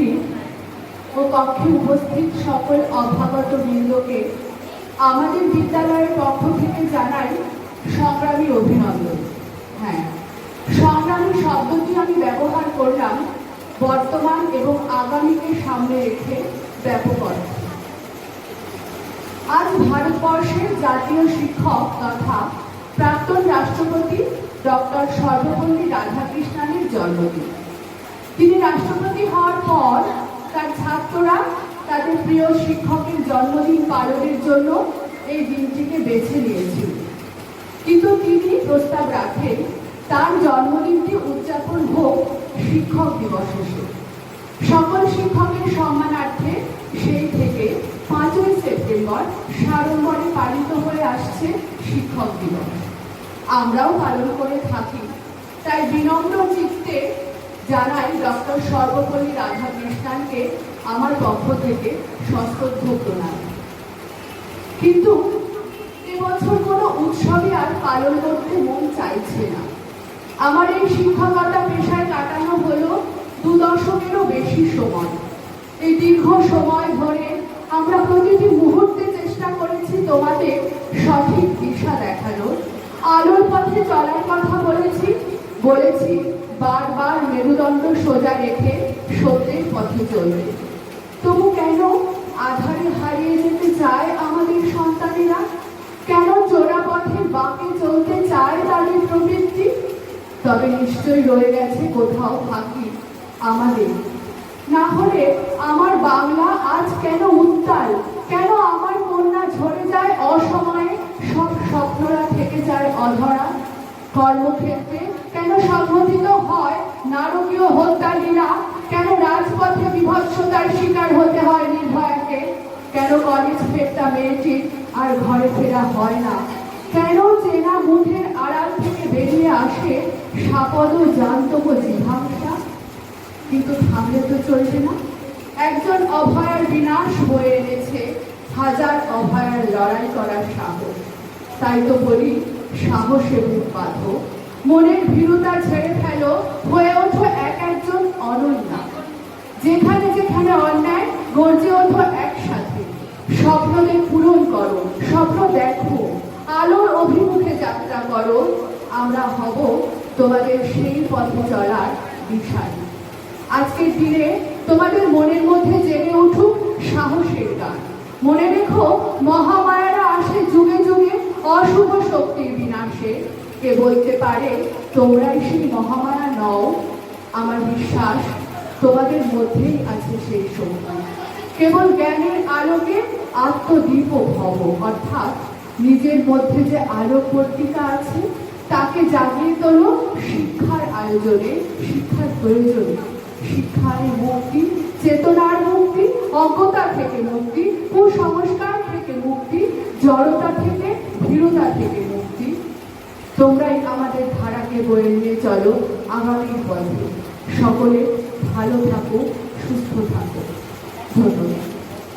নেত্রী ও কক্ষে উপস্থিত সকল অভাগত বৃন্দকে আমাদের বিদ্যালয়ের পক্ষ থেকে জানাই সংগ্রামী অভিনন্দন। হ্যাঁ সংগ্রামী শব্দটি আমি ব্যবহার করলাম বর্তমান এবং আগামীকে সামনে রেখে ব্যাপক আজ ভারতবর্ষের জাতীয় শিক্ষক তথা প্রাক্তন রাষ্ট্রপতি ডক্টর সর্বপল্লী রাধাকৃষ্ণানের জন্মদিন। তিনি রাষ্ট্রপতি হওয়ার পর তার ছাত্ররা তাদের প্রিয় শিক্ষকের জন্মদিন পালনের জন্য এই দিনটিকে বেছে নিয়েছিল। কিন্তু তিনি প্রস্তাব রাখেন, তার জন্মদিনটি উদযাপন হোক শিক্ষক দিবস হিসেবে। সকল শিক্ষকের সম্মানার্থে সেই থেকে পাঁচই সেপ্টেম্বর সাড়ম্বরে পালিত হয়ে আসছে শিক্ষক দিবস। আমরাও পালন করে থাকি, তাই বিনম্র চিত্তে জানাই ডক্টর সর্বপল্লী রাধাকৃষ্ণানকে আমার পক্ষ থেকে সশ্রদ্ধ প্রণাম কিন্তু এবছর কোনো উৎসবে আর পালন করতে মন চাইছে না। আমার এই শিক্ষকতা পেশায় কাটানো হলো দু দশকেরও বেশি সময়। এই দীর্ঘ সময় ধরে আমরা প্রতিটি মুহূর্তে চেষ্টা করেছি তোমাদের সঠিক দিশা দেখানোর। আলোর পথে চলার কথা বলেছি বলেছি বারবার মেরুদণ্ড সোজা রেখে সত্যের পথে চলবে। তবু কেন আধারে হারিয়ে যেতে চায় আমাদের সন্তানেরা? কেন চোরা পথে বাঁকে চলতে চায় তাদের প্রবৃত্তি? তবে নিশ্চয়ই রয়ে গেছে কোথাও ফাঁকি আমাদের। না হলে আমার বাংলা আজ কেন উত্তাল? কেন আমার কন্যা ঝরে যায় অসময়ে? সব স্বপ্নরা থেকে যায় অধরা। কর্মক্ষেত্রে কেন সংঘটিত হয় নারকীয় হত্যালীলা? কেন রাজপথে বিভৎসতার শিকার হতে হয় নির্ভয়াকে? কেন কলেজ ফেরতা মেয়েটির আর ঘরে ফেরা হয় না? কেন চেনা মুখের আড়াল থেকে বেরিয়ে আসে সাপদ জান্তব জিভাংসা? কিন্তু থামলে তো চলবে না। একজন অভয়ার বিনাশ হয়ে এনেছে হাজার অভয়ার লড়াই করার সাহস। তাই তো বলি, সাহসে বুক বাঁধো মনের ভীরুতা ছেড়ে ফেলো, হয়ে ওঠো এক একজন অনন্যা। যেখানে যেখানে অন্যায়, গর্জে ওঠো একসাথে। স্বপ্নদের পূরণ করো, স্বপ্ন দেখো, আলোর অভিমুখে যাত্রা করো। আমরা হব তোমাদের সেই পথে চলার দিশারি। আজকের দিনে তোমাদের মনের মধ্যে জেগে উঠুক সাহসের গান। মনে রেখো মহামায়ারা কে বলতে পারে, তোমরাই সেই মহামায়া নও। আমার বিশ্বাস, তোমাদের মধ্যেই আছে সেই শক্তি কেবল জ্ঞানের আলোকে আত্মদীপ ভব, অর্থাৎ নিজের মধ্যে যে আলোক পত্রিকা আছে, তাকে জাগিয়ে তোলো শিক্ষার আয়োজনে, শিক্ষার প্রয়োজনে। শিক্ষায় মুক্তি, চেতনার মুক্তি, অজ্ঞতা থেকে মুক্তি, কুসংস্কার থেকে মুক্তি, জড়তা থেকে ভীরতা থেকে তোমরাই আমাদের ধারাকে বয়ে নিয়ে চলো আগামী পথে সকলে ভালো থাকো সুস্থ থাকো। ধন্যবাদ।